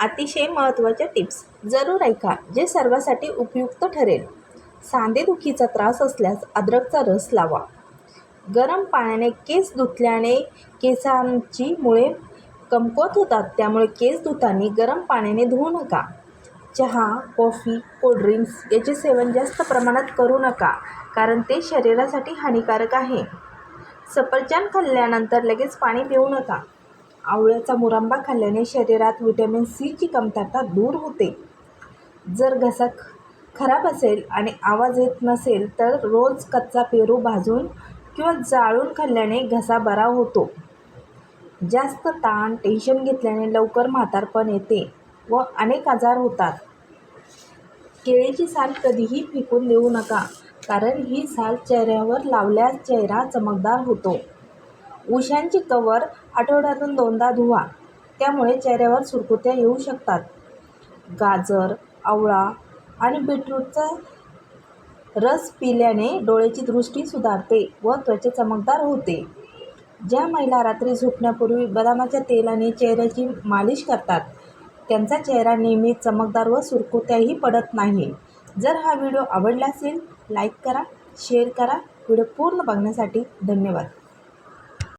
अतिशय महत्त्वाच्या टिप्स जरूर ऐका जे सर्वासाठी उपयुक्त ठरेल. सांधेदुखीचा त्रास असल्यास अद्रकचा रस लावा. गरम पाण्याने केस धुतल्याने केसांची मुळे कमकुवत होतात त्यामुळे केस धुताना गरम पाण्याने धुवू नका. चहा कॉफी कोल्ड्रिंक्स याचे सेवन जास्त प्रमाणात करू नका कारण ते शरीरासाठी हानिकारक आहे. सफरचंद खाल्ल्यानंतर लगेच पाणी पिऊ नका. आवळ्याचा मुरांबा खाल्ल्याने शरीरात व्हिटॅमिन सीची कमतरता दूर होते. जर घसा ख खराब असेल आणि आवाज येत नसेल तर रोज कच्चा पेरू भाजून किंवा जाळून खाल्ल्याने घसा बरा होतो. जास्त ताण टेन्शन घेतल्याने लवकर म्हातारपण येते व अनेक आजार होतात. केळीची साल कधीही फेकून देऊ नका कारण ही साल चेहऱ्यावर लावल्यास चेहरा चमकदार होतो. उशांची कवर आठवड्यातून दोनदा धुवा त्यामुळे चेहऱ्यावर सुरकुत्या येऊ शकतात. गाजर आवळा आणि बीटरूटचा रस पिल्याने डोळ्याची दृष्टी सुधारते व त्वचा चमकदार होते. ज्या महिला रात्री झोपण्यापूर्वी बदामाच्या तेलाने चेहऱ्याची मालिश करतात त्यांचा चेहरा नेहमी चमकदार व सुरकुत्याही पडत नाही. जर हा व्हिडिओ आवडला असेल लाईक करा शेअर करा. व्हिडिओ पूर्ण बघण्यासाठी धन्यवाद.